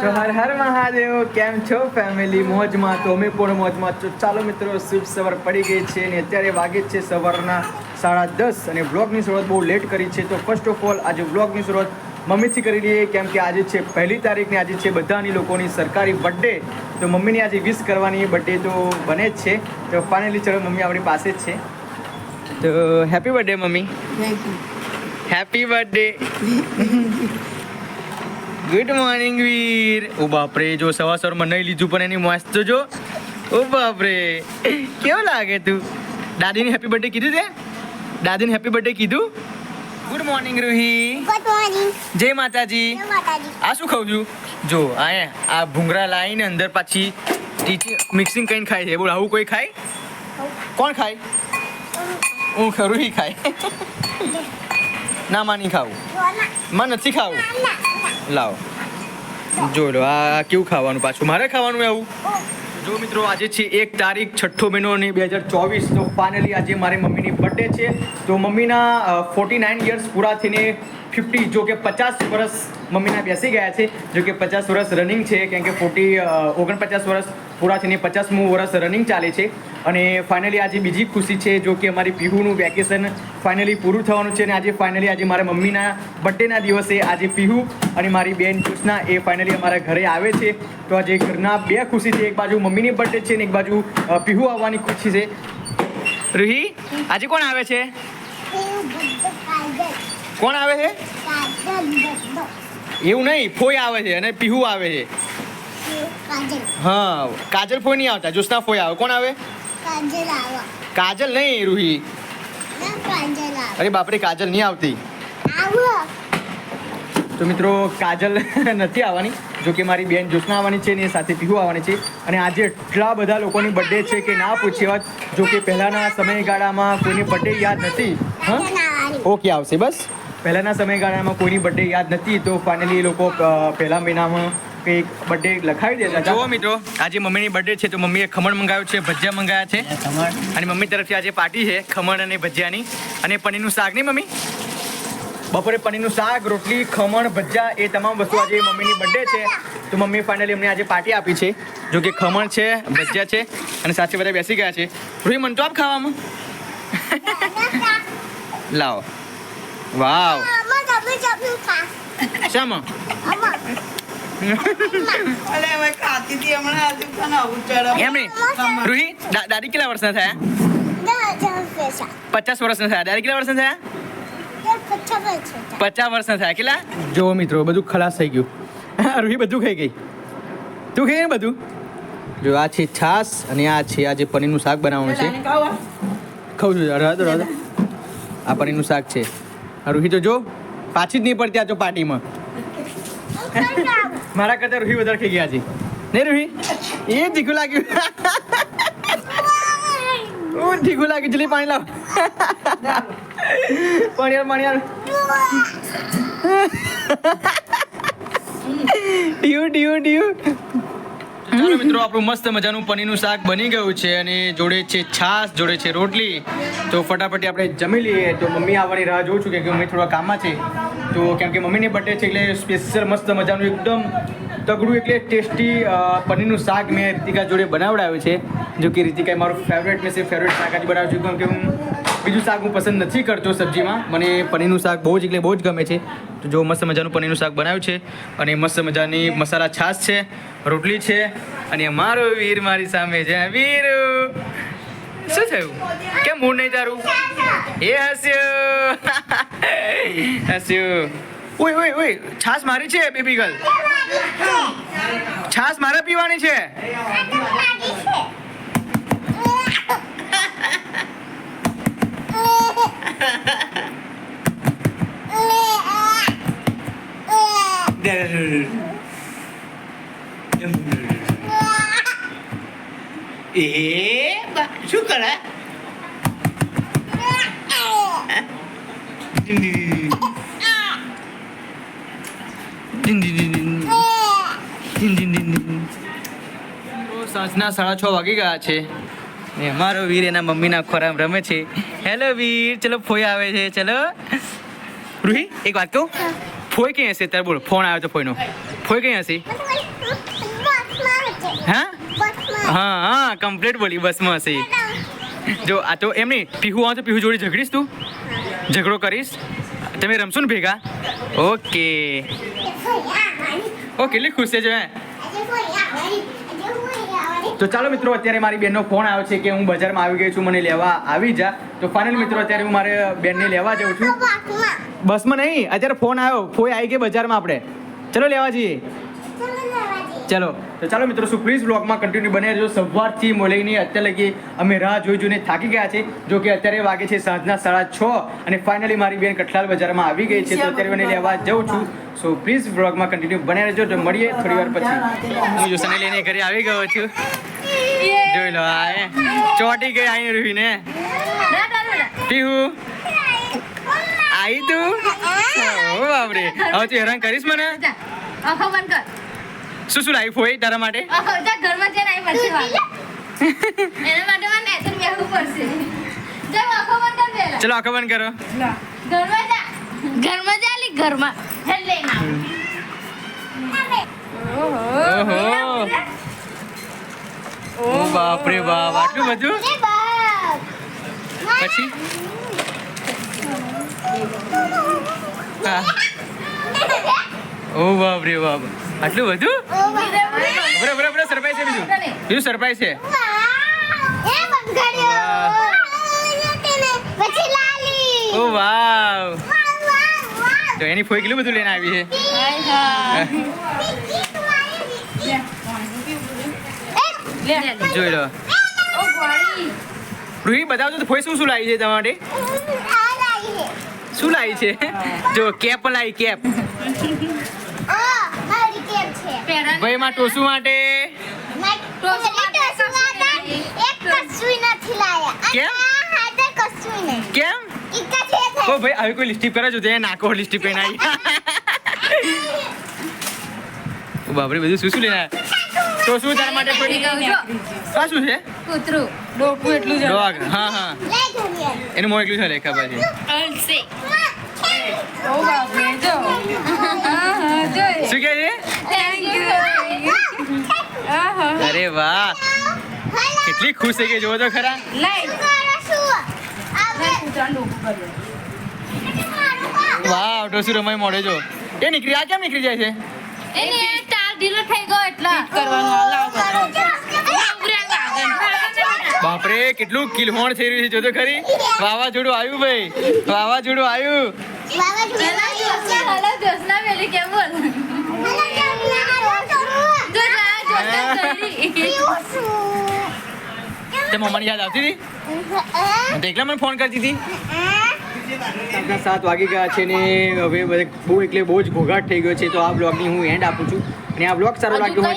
તો હર હર મહાદેવ કેમ છો ફેમિલી મોજમાં તો અમે પણ મોજમાં છો. ચાલો મિત્રો શુભ સવાર પડી ગઈ છે અને અત્યારે વાગે છે સવારના સાડા દસ અને બ્લોગની શરૂઆત બહુ લેટ કરી છે. તો ફર્સ્ટ ઓફ ઓલ આજે વ્લોગની શરૂઆત મમ્મીથી કરી લઈએ કેમ કે આજે છે પહેલી તારીખ ને આજે છે બધાની લોકોની સરકારી બર્થડે તો મમ્મીની આજે વિશ કરવાની બર્થડે તો બને જ છે. તો ફાઇનલી ચલો મમ્મી આપણી પાસે જ છે. તો happy birthday mummy. Thank you happy birthday good morning Veer ઓ બાપરે જો સવાર સવારમાં નહીં લીધું પણ એની મસ્ત જો. ઓ બાપરે. કેવું લાગે તું? દાદીને હેપી બર્થડે કીધું તે? દાદીને હેપી બર્થડે કીધું? Good morning Ruhi good morning જય માતાજી. જય માતાજી. આ શું ખાઉં છું? જો આ આ ભૂંગળા લાવીને અંદર પાછી ટીચી મિક્સિંગ કરીને ખાય છે. બોલ આવું કોઈ ખાય? કોણ ખાય? હું ખરું ઈ ખાય. ના માની ખાવું. જોના માં નથી ખાવું? લાવો. જોઈ લો, આ કેવું ખાવાનું પાછું? મારે ખાવાનું આવું? જો મિત્રો, આજે છે એક તારીખ, છઠ્ઠો મહિનો અને બે હજાર ચોવીસ, તો ફાઇનલી આજે મારી મમ્મીની બર્થડે છે. તો મમ્મીના ફોર્ટી નાઇન યર્સ પૂરા થઈને ફિફ્ટી, જો કે પચાસ વર્ષ મમ્મીના બેસી ગયા છે, જો કે પચાસ વર્ષ રનિંગ છે, કેમ કે ફોર્ટી ઓગણપચાસ વર્ષ પૂરા થઈને પચાસમું વર્ષ રનિંગ ચાલે છે. અને ફાઇનલી આજે બીજી ખુશી છે, જો કે અમારી પીહુનું વેકેશન ફાઇનલી પૂરું થવાનું છે, અને આજે ફાઇનલી આજે મારા મમ્મીના બર્થડેના દિવસે આજે પીહુ અને મારી બેન કૃષ્ણા એ ફાઇનલી અમારા ઘરે આવે છે. તો આજે ઘરના બે ખુશી છે, એક બાજુ મમ્મીની બર્થડે છે અને એક બાજુ પીહુ આવવાની ખુશી છે. રૂહી, આજે કોણ આવે છે? કોણ આવે છે? એવું નહીં ફોઈ આવે છે અને પીહુ આવે છે. હા કાજલ ફોઈ નહીં આવતા જ્યોત્સના ફોઈ આવે. કોણ આવે? કાજલ નહીં રૂહી. અરે બાપરે કાજલ નહીં આવતી. તો મિત્રો કાજલ નથી આવવાની જો કે મારી બેન જોશના આવવાની છે ને એ સાથે પીહુ આવવાની છે. અને આજે એટલા બધા લોકોની બર્થડે છે કે ના પૂછી વાત જો કે પહેલાંના સમયગાળામાં કોઈની બર્થડે યાદ નથી. હા? ઓકે આવશે બસ. પહેલાંના સમયગાળામાં કોઈની બર્થડે યાદ નથી તો ફાઇનલી એ લોકો પહેલા મહિનામાં કંઈક બર્થડે લખાવી દેતા જુઓ મિત્રો આજે મમ્મીની બર્થડે છે તો મમ્મીએ ખમણ મંગાવ્યું છે ભજીયા મંગાવ્યા છે. અને મમ્મી તરફથી આજે પાર્ટી છે ખમણ અને ભજીયાની. અને પનીરનું શાક નહીં મમ્મી? બપોરે પનીરનું શાક રોટલી ખમણ ભજીયા એ તમામ વસ્તુ આજે મમ્મીની બર્થડે છે. તો મમ્મી ફાઇનલી અમને આજે પાર્ટી આપી છે જો કે ખમણ છે ભજીયા છે અને સાથે બધા બેસી ગયા છે. રોહી મન તો આપ ખાવામાં? લાવો. વાવ શામાં અલે હવે ખાતી હતી હમણાં આજે પણ આવું ચડે. એમ નહીં. રૂહી દા- દાદી કેટલા વર્ષના થયા? પચાસ વર્ષના થયા. દાદી કેટલા વર્ષના થયા? પચાસ વર્ષના થયા. કેટલા? જો મિત્રો બધું ખલાસ થઈ ગયું. રૂહી બધું ખાઈ ગઈ. તું ખાઈ ને બધું? જો આ છે છાસ અને આ છે આ જે પનીરનું શાક બનાવવાનું છે. ખાઉં છું રાધો રાધો. આ પનીરનું શાક છે. રૂહી તો જો પાછી જ નહીં પડતી આ તો પાર્ટીમાં. મારા કરતા રૂહી વધારે ખાઈ ગયા છે. નહીં રૂહી એ તીખું લાગ્યું. ઓ તીખું લાગ્યું જલ્દી પાણી લાવ. પાણી આલ, પાણી. ટીયું ટીયું ટીયું ચાલો મિત્રો, આપણું મસ્ત મજાનું પનીરનું શાક બની ગયું છે અને જોડે છે છાશ, જોડે છે રોટલી. તો ફટાફટ આપણે જમી લઈએ. તો મમ્મી આવવાની રાહ જોઉં છું કે મમ્મી થોડા કામમાં છે. તો કેમ કે મમ્મીની બર્થડે છે એટલે સ્પેશિયલ મસ્ત મજાનું એકદમ તગડું એટલે ટેસ્ટી પનીરનું શાક મેં રીતિકા જોડે બનાવડાવ્યું છે. જો કે રીતિકા મારું ફેવરેટ મેં છે ફેવરેટ શાક આજે બનાવ્યું છું. કેમ કે હું બીજું શાક હું પસંદ નથી કરતો સબ્જીમાં. મને પનીરનું શાક બહુ જ એટલે બહુ જ ગમે છે. તો જો મસ્ત મજાનું પનીરનું શાક બનાવ્યું છે અને મસ્ત મજાની મસાલા છાશ છે રોટલી છે અને મારો વીર મારી સામે છે. વીર શું થયું? કેમ મૂડ નહીં તારું? એ હસ્યું. હસ્યું. ઓય ઓય ઓય છાશ મારી છે બેબી ગર્લ? છાશ મારે પીવાની છે? એ શું કરે? સાંજના સાડા છ વાગી ગયા છે. ને અમારો વીર એના મમ્મીના ખોરામ રમે છે. હેલો વીર ચલો ફોઈ આવે છે ચલો. રૂહી એક વાત કહું? ફોઈ ક્યાં હશે તાર બોલો ફોન આવ્યો તો ફોઈનો ફોઈ ક્યાં હશે? હા? હા હા કમ્પ્લીટ બોલી બસમાં હશે. જો આ તો એમ નહીં પીહુ આવો તો પીહુ જોડે ઝઘડીશ તું? ઝઘડો કરીશ? તમે રમશો ને ભેગા? ઓકે. ઓ કેટલી ખુશ છે જો હે આજે કોઈ આવવાની. આજે કોઈ આવવાની. તો ચાલો મિત્રો અત્યારે મારી બેનનો ફોન આવ્યો છે કે હું બજારમાં આવી ગઈ છું મને લેવા આવી જા. તો ફાઇનલ મિત્રો અત્યારે હું મારે બેનને લેવા જાઉં છું. બસમાં. નહીં અત્યારે ફોન આવ્યો. ફોઈ આવી ગઈ બજારમાં આપણે. ચલો લેવા જઈએ. ચલો. તો ચાલો મિત્રો શું પ્લીઝ બ્લોગમાં કન્ટિન્યુ બને જો સવારથી મોલઈની અત્યારે લગી અમે રાહ જોઈ જોઈને થાકી ગયા છે. જો કે અત્યારે વાગે છે સાંજના સાડા છ અને ફાઇનલી મારી બેન કઠલાલ બજારમાં આવી ગઈ છે. તો અત્યારે મને લેવા જાઉં છું. સો પ્લીઝ બ્લોગમાં કન્ટિન્યુ બને રહેજો. તો મળીએ થોડી વાર પછી. હું જોશને લઈને ઘરે આવી ગયો છું. જોઈ લો આ. ચોટી ગઈ આઈ રૂહીને. પીહુ. આઈ તું? ઓ બાપરે. હવે તું હેરાન કરીશ મને? આખો બંધ કર શું શું લાવી હોય તારા માટે? ઘરમાં જઈને આવી પછી એના માટે મને નેચર બેહવું પડશે જા આખો બંધ કર પહેલા ચલો આંખો બંધ કરો. ઘરમાં જા. ઘરમાં જા લી ઘરમાં. હેલ ઓહો. બાપ રે બાપ. આટલું બધું? પછી. ઓ બાપ રે બાપ. આટલું બધું? બરાબર બરાબર બરે બરે બરે સરપ્રાઈઝ છે બીજું. બીજું સરપ્રાઈઝ છે. ઓ વાવ. તો એની ફોઈ કેટલું બધું લઈને આવી છે વિકી, તું આવી, વિકી. લે લે જોઈ લો. રૂહી બતાવજો તો ફોઈ શું શું લાવી છે તમારે. શું લાવી છે? જો કેપ લાવી કેપ. ભાઈ માં ટોસુ માટે? કેમ? જ. ઓ ભાઈ આવી કોઈ લિસ્ટિપ કરે છે? તે નાકો લિસ્ટિપ એને બાપરે બધું શું શું આવ્યા તો શું તારા માટે આ શું છે? કૂતરું. ડોકું એટલું ડોગ હા હા. એનું મોં એટલું છે છે અલસે. ઓ જો જો શું કહે છે? થેન્ક યુ અરે વાહ. કેટલી ખુશ થઈ ગઈ જોવો તો ખરા. શું. વાહ ટોસુ રમાઈ મોડે જો એ નીકળી આ કેમ નીકળી જાય છે? એ તાર ઢીલો થઈ ગયો એટલે. કરવાનું મારું કામ. બાપરે કેટલું કિલહોણ થઈ રહ્યું છે જોજો ખરી. વાવાઝોડું આવ્યું ભાઈ. વાવાઝોડું આવ્યું. તે મમ્માની યાદ આવતી હતી? તો એકલા મને ફોન કરતી હતી? સાત વાગી ગયા છે ને હવે બધે બહુ એટલે બહુ જ ઘોઘાટ થઈ ગયો છે તો આ બ્લોગની હું એન્ડ આપું છું. અને આ બ્લોગ સારો લાગ્યો હોય